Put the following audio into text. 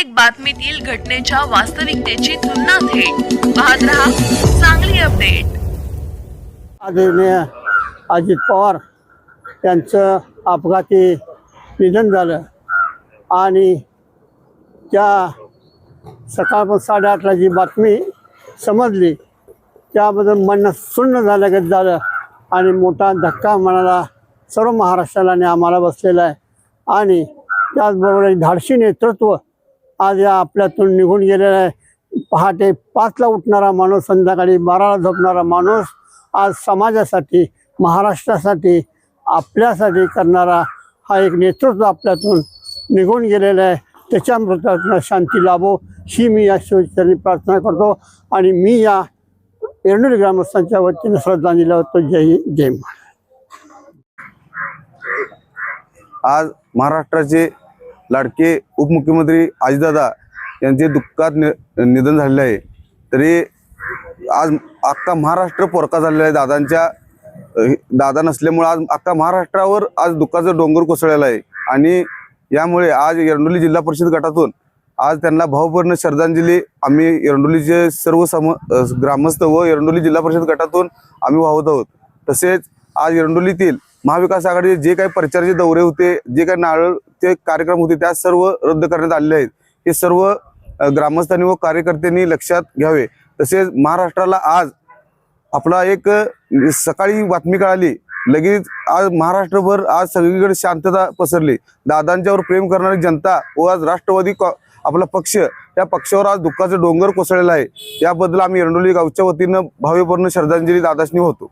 प्रत्येक बातमीतील घटनेच्या वास्तविकतेची तुलना थेट. पाहत रहा चांगली अपडेट. आदरणीय अजित पवार यांचं अपघाती निधन झालं. आणि त्या सकाळपासून साडेआठला जी बातमी समजली त्याबद्दल मन सुन्न झाल्यागत झालं. आणि मोठा धक्का मनाला सर्व महाराष्ट्राला आणि आम्हाला बसलेला आहे. आणि त्याचबरोबर धाडशी नेतृत्व आज या आपल्यातून निघून गेलेला आहे. पहाटे पाचला उठणारा माणूस संध्याकाळी बाराला झोपणारा माणूस आज समाजासाठी महाराष्ट्रासाठी आपल्यासाठी करणारा हा एक नेतृत्व आपल्यातून निघून गेलेला आहे. त्याच्या मृतातून शांती लाभो ही मी या शिवचरणी प्रार्थना करतो. आणि मी या एरंडोली ग्रामस्थांच्या वतीनं श्रद्धांजली लावतो जय जय आज महाराष्ट्राचे लाडके उपमुख्यमंत्री आजीदादा यांचे दुःखात नि निधन झालेले आहे. तरी आज अख्खा महाराष्ट्र पोरका झालेला आहे. दादांच्या दादा नसल्यामुळे आज अख्खा महाराष्ट्रावर आज दुःखाचा डोंगर कोसळलेला आहे. आणि यामुळे आज एरंडोली जिल्हा परिषद गटातून आज त्यांना भावपूर्ण श्रद्धांजली आम्ही एरंडोलीचे सर्व सम ग्रामस्थ व एरंडोली जिल्हा परिषद गटातून आम्ही वाहत आहोत. तसेच आज एरंडोलीतील महाविकास आघाडीचे जे काही प्रचाराचे दौरे होते जे काही ते कार्यक्रम होते त्या सर्व रद्द करण्यात आलेले आहेत. हे सर्व ग्रामस्थांनी व कार्यकर्त्यांनी लक्षात घ्यावे. तसेच महाराष्ट्राला आज आपला एक सकाळी बातमी कळाली. लगेच आज महाराष्ट्रभर आज सगळीकडे शांतता पसरली. दादांच्यावर प्रेम करणारी जनता व आज राष्ट्रवादी आपला पक्ष त्या पक्षावर आज दुःखाचं डोंगर कोसळलेला आहे. याबद्दल आम्ही एरंडोली गावच्या वतीनं भाव्यपूर्ण श्रद्धांजली दादाशनी होतो